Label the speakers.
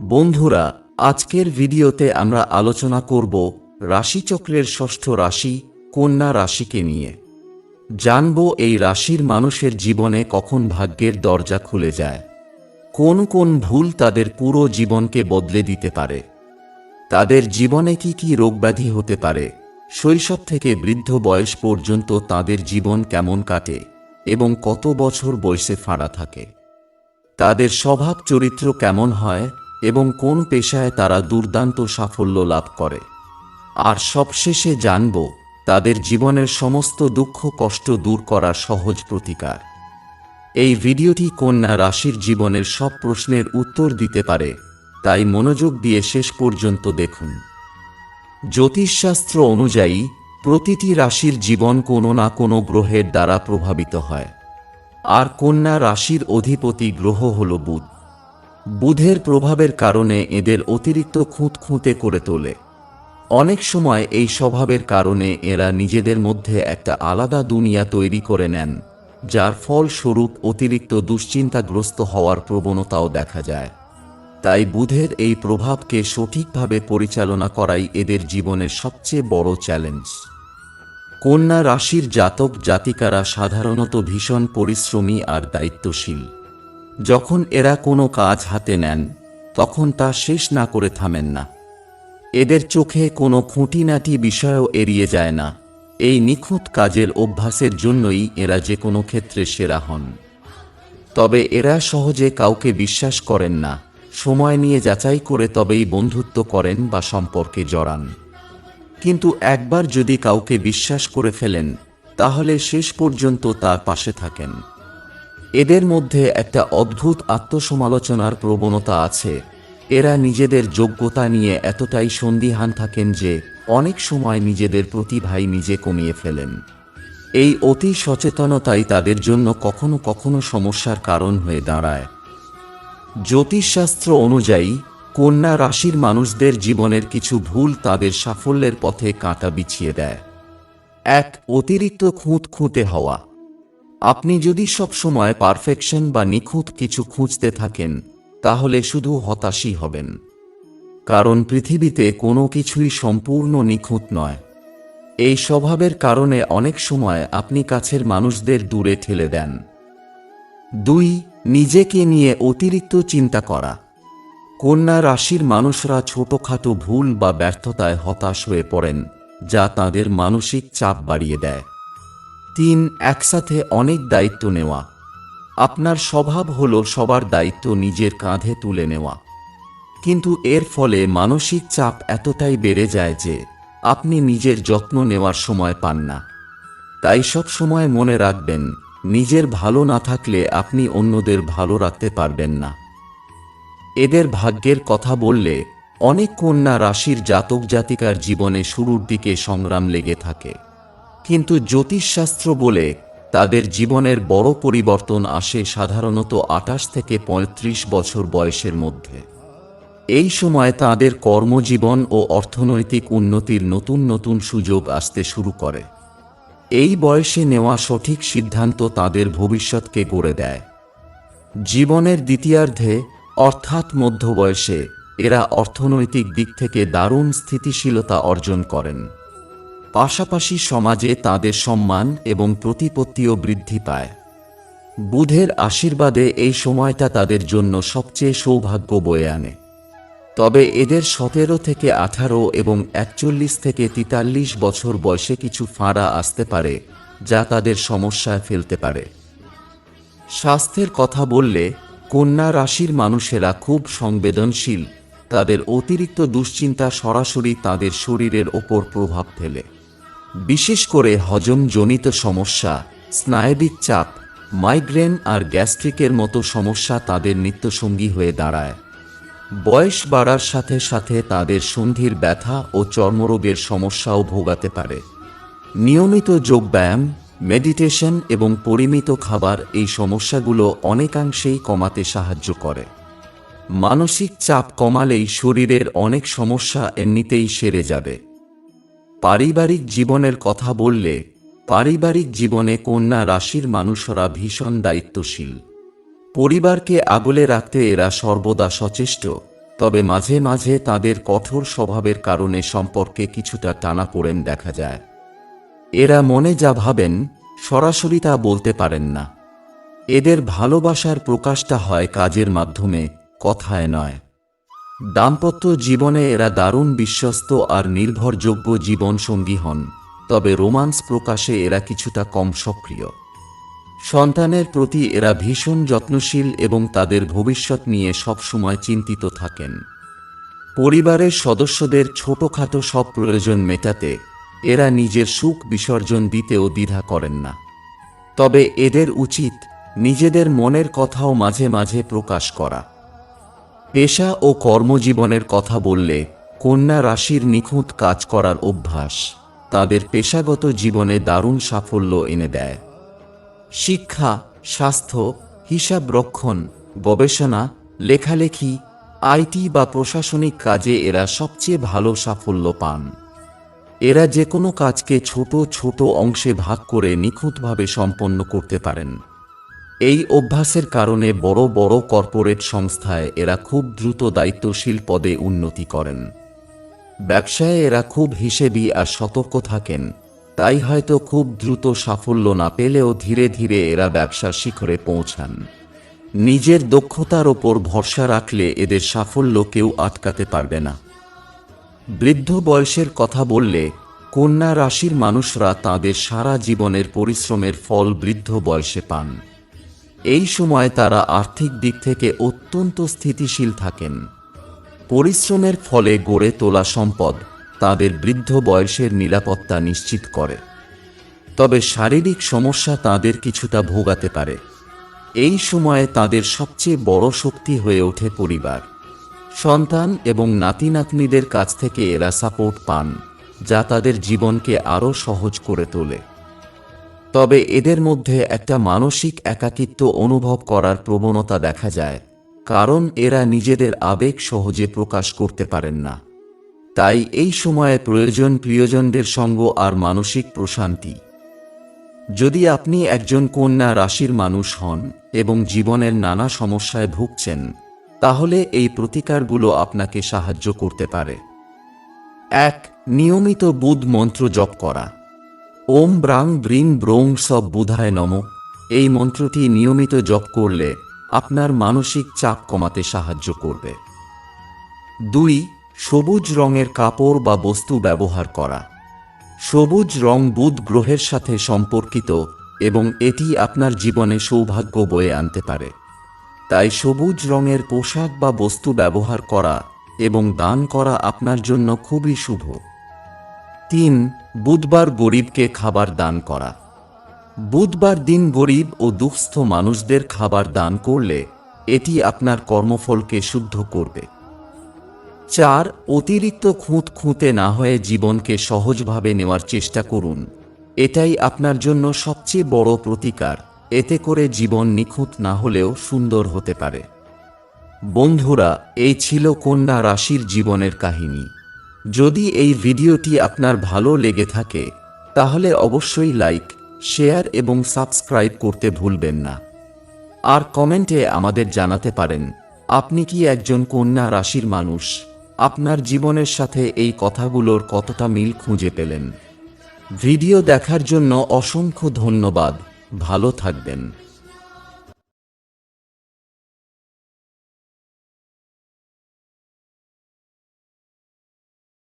Speaker 1: বন্ধুরা, আজকের ভিডিওতে আমরা আলোচনা করব রাশিচক্রের ষষ্ঠ রাশি, কন্যা রাশিকে নিয়ে। জানব এই রাশির মানুষের জীবনে কখন ভাগ্যের দরজা খুলে যায়। কোন কোন ভুল তাদের পুরো জীবনকে বদলে দিতে পারে। তাদের জীবনে কি কি রোগব্যাধি হতে পারে। শৈশব থেকে বৃদ্ধ বয়স পর্যন্ত তাদের জীবন কেমন কাটে এবং কত বছর বয়সে ফাঁড়া থাকে। তাদের স্বভাব চরিত্র কেমন হয় এবং কোন পেশায় তারা দুর্দান্ত সাফল্য লাভ করে। আর সবশেষে জানব, তাদের জীবনের সমস্ত দুঃখ কষ্ট দূর করার সহজ প্রতিকার। এই ভিডিওটি কন্যা রাশির জীবনের সব প্রশ্নের উত্তর দিতে পারে, তাই মনোযোগ দিয়ে শেষ পর্যন্ত দেখুন। জ্যোতিষশাস্ত্র অনুযায়ী, প্রতিটি রাশির জীবন কোনো না কোনো গ্রহের দ্বারা প্রভাবিত হয়। আর কন্যা রাশির অধিপতি গ্রহ হল বুধ। বুধের প্রভাবের কারণে এদের অতিরিক্ত খুঁত খুঁতে করে তোলে। অনেক সময় এই স্বভাবের কারণে এরা নিজেদের মধ্যে একটা আলাদা দুনিয়া তৈরি করে নেন, যার ফলস্বরূপ অতিরিক্ত দুশ্চিন্তাগ্রস্ত হওয়ার প্রবণতাও দেখা যায়। তাই বুধের এই প্রভাবকে সঠিকভাবে পরিচালনা করাই এদের জীবনের সবচেয়ে বড় চ্যালেঞ্জ। কন্যা রাশির জাতক জাতিকারা সাধারণত ভীষণ পরিশ্রমী আর দায়িত্বশীল। যখন এরা কোনো কাজ হাতে নেন, তখন তা শেষ না করে থামেন না। এদের চোখে কোনো খুঁটিনাটি বিষয়ও এড়িয়ে যায় না। এই নিখুঁত কাজের অভ্যাসের জন্যই এরা যে কোনো ক্ষেত্রে সেরা হন। তবে এরা সহজে কাউকে বিশ্বাস করেন না, সময় নিয়ে যাচাই করে তবেই বন্ধুত্ব করেন বা সম্পর্কে জড়ান। কিন্তু একবার যদি কাউকে বিশ্বাস করে ফেলেন, তাহলে শেষ পর্যন্ত তার পাশে থাকেন। এদের মধ্যে একটা অদ্ভুত আত্মসমালোচনার প্রবণতা আছে। এরা নিজেদের যোগ্যতা নিয়ে এতটাই সন্দিহান থাকেন যে, অনেক সময় নিজেদের প্রতিভাই নিজে কমিয়ে ফেলেন। এই অতি সচেতনতাই তাদের জন্য কখনো কখনো সমস্যার কারণ হয়ে দাঁড়ায়। জ্যোতিষশাস্ত্র অনুযায়ী, কন্যা রাশির মানুষদের জীবনের কিছু ভুল তাদের সাফল্যের পথে কাঁটা বিছিয়ে দেয়। এক অতিরিক্ত খুঁত খুঁতে হওয়া। আপনি যদি সবসময় পারফেকশন বা নিখুঁত কিছু খুঁজতে থাকেন, তাহলে শুধু হতাশই হবেন। কারণ পৃথিবীতে কোনো কিছুই সম্পূর্ণ নিখুঁত নয়। এই স্বভাবের কারণে অনেক সময় আপনি কাছের মানুষদের দূরে ঠেলে দেন। দুই, নিজেকে নিয়ে অতিরিক্ত চিন্তা করা। কন্যা রাশির মানুষরা ছোটখাটো ভুল বা ব্যর্থতায় হতাশ হয়ে পড়েন, যা তাদের মানসিক চাপ বাড়িয়ে দেয়। তিন একসাথে অনেক দায়িত্ব নেওয়া। আপনার স্বভাব হল সবার দায়িত্ব নিজের কাঁধে তুলে নেওয়া। কিন্তু এর ফলে মানসিক চাপ এতটাই বেড়ে যায় যে আপনি নিজের যত্ন নেওয়ার সময় পান না। তাই সব সময় মনে রাখবেন, নিজের ভালো না থাকলে আপনি অন্যদের ভালো রাখতে পারবেন না। এদের ভাগ্যের কথা বললে অনেক কন্যা রাশির জাতক জাতিকার জীবনে শুরুর দিকে সংগ্রাম লেগে থাকে। কিন্তু জ্যোতিষশাস্ত্র বলে তাদের জীবনের বড় পরিবর্তন আসে সাধারণত আঠাশ থেকে ৩৫ বছর বয়সের মধ্যে। এই সময় তাদের কর্মজীবন ও অর্থনৈতিক উন্নতির নতুন নতুন সুযোগ আসতে শুরু করে। এই বয়সে নেওয়া সঠিক সিদ্ধান্ত তাদের ভবিষ্যৎকে গড়ে দেয়। জীবনের দ্বিতীয়ার্ধে, অর্থাৎ মধ্য বয়সে এরা অর্থনৈতিক দিক থেকে দারুণ স্থিতিশীলতা অর্জন করেন। পাশাপাশি সমাজে তাদের সম্মান এবং প্রতিপত্তিও বৃদ্ধি পায়। বুধের আশীর্বাদে এই সময়টা তাদের জন্য সবচেয়ে সৌভাগ্য বয়ে আনে। তবে এদের সতেরো থেকে আঠারো এবং একচল্লিশ থেকে তিতাল্লিশ বছর বয়সে কিছু ফাঁড়া আসতে পারে, যা তাদের সমস্যায় ফেলতে পারে। স্বাস্থ্যের কথা বললে, কন্যা রাশির মানুষেরা খুব সংবেদনশীল, তাদের অতিরিক্ত দুশ্চিন্তা সরাসরি তাদের শরীরের ওপর প্রভাব ফেলে। বিশেষ করে হজমজনিত সমস্যা, স্নায়বিক চাপ, মাইগ্রেন আর গ্যাস্ট্রিকের মতো সমস্যা তাদের নিত্যসঙ্গী হয়ে দাঁড়ায়। বয়স বাড়ার সাথে সাথে তাদের সন্ধির ব্যথা ও চর্মরোগের সমস্যাও ভোগাতে পারে। নিয়মিত যোগব্যায়াম, মেডিটেশন এবং পরিমিত খাবার এই সমস্যাগুলো অনেকাংশেই কমাতে সাহায্য করে। মানসিক চাপ কমালেই শরীরের অনেক সমস্যা এমনিতেই সেরে যাবে। পারিবারিক জীবনের কথা বললে পারিবারিক জীবনে কন্যা রাশির মানুষরা ভীষণ দায়িত্বশীল। পরিবারকে আগলে রাখতে এরা সর্বদা সচেষ্ট, তবে মাঝে মাঝে তাদের কঠোর স্বভাবের কারণে সম্পর্কে কিছুটা টানাপোড়েন দেখা যায়। এরা মনে যা ভাবেন, সরাসরি তা বলতে পারেন না। এদের ভালোবাসার প্রকাশটা হয় কাজের মাধ্যমে, কথায় নয়। দাম্পত্য জীবনে এরা দারুণ বিশ্বস্ত আর নির্ভরযোগ্য জীবনসঙ্গী হন, তবে রোমান্স প্রকাশে এরা কিছুটা কম সক্রিয়। সন্তানের প্রতি এরা ভীষণ যত্নশীল এবং তাদের ভবিষ্যৎ নিয়ে সবসময় চিন্তিত থাকেন। পরিবারের সদস্যদের ছোটখাটো সব প্রয়োজন মেটাতে এরা নিজের সুখ বিসর্জন দিতেও দ্বিধা করেন না। তবে এদের উচিত নিজেদের মনের কথাও মাঝে মাঝে প্রকাশ করা। পেশা ও কর্মজীবনের কথা বললে কন্যা রাশির নিখুঁত কাজ করার অভ্যাস তাদের পেশাগত জীবনে দারুণ সাফল্য এনে দেয়। শিক্ষা, স্বাস্থ্য, হিসাব রক্ষণ, গবেষণা, লেখালেখি, আইটি বা প্রশাসনিক কাজে এরা সবচেয়ে ভালো সাফল্য পান। এরা যে কোনো কাজকে ছোট ছোট অংশে ভাগ করে নিখুঁতভাবে সম্পন্ন করতে পারেন। এই অভ্যাসের কারণে বড় বড় কর্পোরেট সংস্থায় এরা খুব দ্রুত দায়িত্বশীল পদে উন্নতি করেন। ব্যবসায় এরা খুব হিসেবি আর সতর্ক থাকেন, তাই হয়তো খুব দ্রুত সাফল্য না পেলেও ধীরে ধীরে এরা ব্যবসার শিখরে পৌঁছান। নিজের দক্ষতার ওপর ভরসা রাখলে এদের সাফল্য কেউ আটকাতে পারবে না। বৃদ্ধ বয়সের কথা বললে কন্যা রাশির মানুষরা তাদের সারা জীবনের পরিশ্রমের ফল বৃদ্ধ বয়সে পান। এই সময় তারা আর্থিক দিক থেকে অত্যন্ত স্থিতিশীল থাকেন। পরিশ্রমের ফলে গড়ে তোলা সম্পদ তাদের বৃদ্ধ বয়সের নিরাপত্তা নিশ্চিত করে। তবে শারীরিক সমস্যা তাদের কিছুটা ভোগাতে পারে। এই সময়ে তাদের সবচেয়ে বড় শক্তি হয়ে ওঠে পরিবার। সন্তান এবং নাতি নাতনিদের কাছ থেকে এরা সাপোর্ট পান, যা তাদের জীবনকে আরও সহজ করে তোলে। তবে এদের মধ্যে একটা মানসিক একাকিত্ব অনুভব করার প্রবণতা দেখা যায়, কারণ এরা নিজেদের আবেগ সহজে প্রকাশ করতে পারেন না। তাই এই সময়ে প্রয়োজন প্রিয়জনদের সঙ্গ আর মানসিক প্রশান্তি। যদি আপনি একজন কন্যা রাশির মানুষ হন এবং জীবনের নানা সমস্যায় ভুগছেন, তাহলে এই প্রতিকারগুলো আপনাকে সাহায্য করতে পারে। এক, নিয়মিত বুধ মন্ত্র জপ করা। ওম ব্রাং ব্রিং ব্রোং সব বুধায় নম। এই মন্ত্রটি নিয়মিত জপ করলে আপনার মানসিক চাপ কমাতে সাহায্য করবে। দুই, সবুজ রঙের কাপড় বা বস্তু ব্যবহার করা। সবুজ রং বুধ গ্রহের সাথে সম্পর্কিত এবং এটি আপনার জীবনে সৌভাগ্য বয়ে আনতে পারে। তাই সবুজ রঙের পোশাক বা বস্তু ব্যবহার করা এবং দান করা আপনার জন্য খুবই শুভ। তিন বুধবার গরিবকে খাবার দান করা। বুধবার দিন গরিব ও দুঃস্থ মানুষদের খাবার দান করলে এটি আপনার কর্মফলকে শুদ্ধ করবে। চার, অতিরিক্ত খুঁত খুঁতে না হয়ে জীবনকে সহজভাবে নেওয়ার চেষ্টা করুন। এটাই আপনার জন্য সবচেয়ে বড় প্রতিকার। এতে করে জীবন নিখুঁত না হলেও সুন্দর হতে পারে। বন্ধুরা, এই ছিল কন্যা রাশির জীবনের কাহিনী। যদি এই ভিডিওটি আপনার ভালো লেগে থাকে, তাহলে অবশ্যই লাইক শেয়ার এবং সাবস্ক্রাইব করতে ভুলবেন না। আর কমেন্টে আমাদের জানাতে পারেন, আপনি কি একজন কন্যা রাশির মানুষ? আপনার জীবনের সাথে এই কথাগুলোর কতটা মিল খুঁজে পেলেন? ভিডিও দেখার জন্য অসংখ্য ধন্যবাদ, ভালো থাকবেন।